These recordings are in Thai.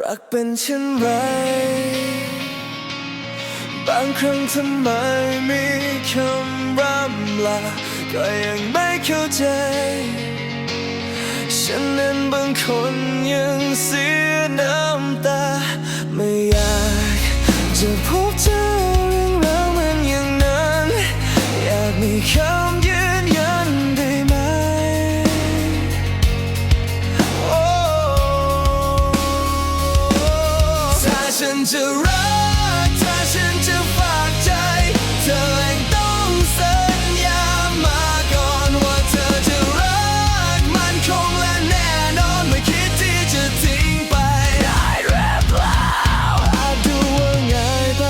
รักเป็นเช่นไร บางครั้งทำไมมีคำร่ำลา ก็ยังไม่เข้าใจ ฉันนั้นบางคนยังเสียน้ำตา ไม่อยากจะพบเจอเรื่องราวมือนอย่างนั้น อยากมีคำยื ฉันจะรักถ้าฉันจะฝากใจ เธอเองต้องสัญญามาก่อนว่าเธอจะรักมันคงและแน่นอนไม่คิดที่จะทิ้งไป ได้หรือเปล่าอาจดูว่าง่ายไป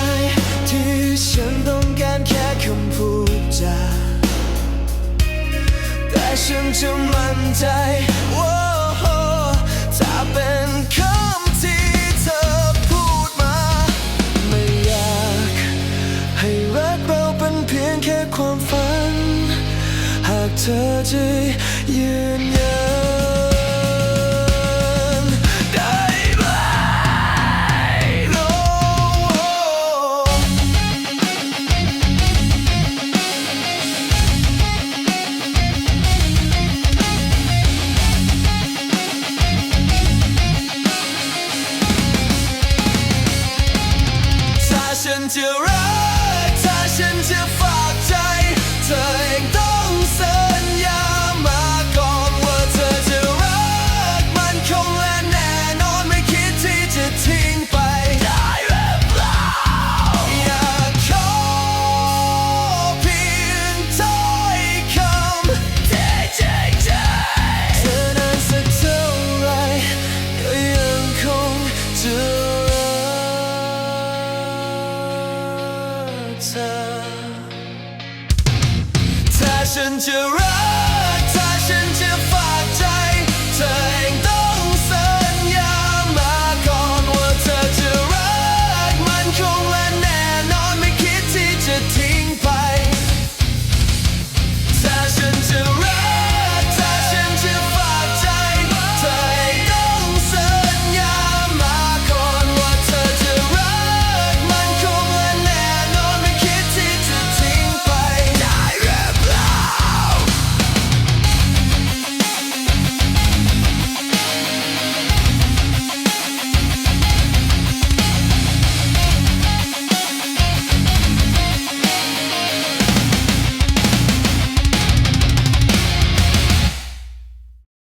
ที่ฉันต้องการแค่คำพูดจาแต่ฉันจะมั่นใจว่า หากเธอจะยืน passion to run.